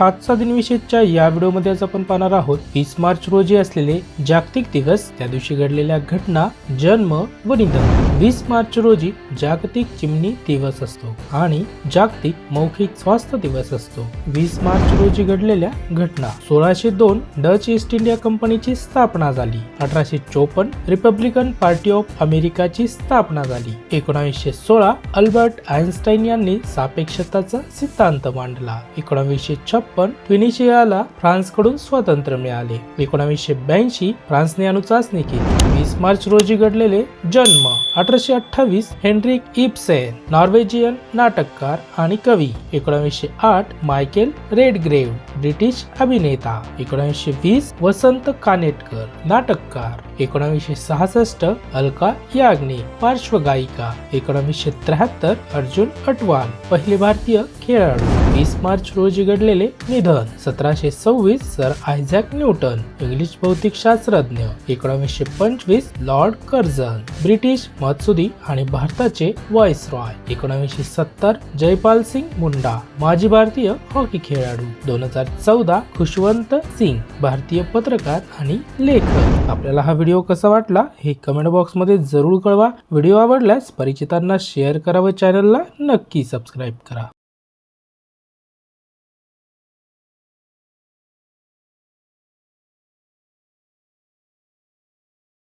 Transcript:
आजचा दिनविशेषच्या या व्हिडिओमध्ये आज आपण पाहणार आहोत वीस मार्च रोजी असलेले जागतिक दिवस त्या दिवशी घडलेल्या घटना जन्म व निधन. वीस मार्च रोजी जागतिक चिमणी दिवस असतो आणि जागतिक मौखिक स्वास्थ्य दिवस असतो. वीस मार्च रोजी घडलेल्या घटना. सोळाशे दोन डच ईस्ट इंडिया कंपनीची स्थापना झाली. अठराशे चोपन्न रिपब्लिकन पार्टी ऑफ अमेरिकाची स्थापना झाली. एकोणावीसशे सोळा अल्बर्ट आइन्स्टाईन यांनी सापेक्षताचा सिद्धांत मांडला. एकोणावीसशे छप्पन ट्युनिशियाला फ्रान्सकडून स्वातंत्र्य मिळाले. एकोणावीसशे ब्याऐंशी फ्रान्सने अणुचाचणी केली. वीस मार्च रोजी घडलेले जन्म अठराशे अठ्ठावीस हेनरिक इप्सेन नॉर्वेजियन नाटककार आणि कवी. एकोणावीसशे आठ मायकेल रेडग्रेव ब्रिटिश अभिनेता. एकोणावीसशे वीस वसंत कानेटकर नाटककार. एकोणावीसशे सहासष्ट अलका याग्निक पार्श्वगायिका. एकोणावीसशे त्र्याहत्तर अर्जुन अटवाल पहिले भारतीय खेळाडू. वीस मार्च रोजी घडलेले निधन. सतराशे सव्वीस सर आयझॅक न्यूटन इंग्लिश भौतिक शास्त्रज्ञ एकोणावीसशे पंचवीस लॉर्ड कर्झन ब्रिटिश मत्सुदी आणि भारताचे व्हॉइस रॉय एकोणावीसशे सत्तर जयपाल सिंग मुंडा माजी भारतीय हॉकी खेळाडू. दोन हजार चौदा खुशवंत सिंग भारतीय पत्रकार आणि लेखक. आपल्याला हा व्हिडिओ कसा वाटला हे कमेंट बॉक्समध्ये जरूर कळवा. व्हिडिओ आवडल्यास परिचितांना शेअर करा व चॅनलला नक्की सबस्क्राईब करा.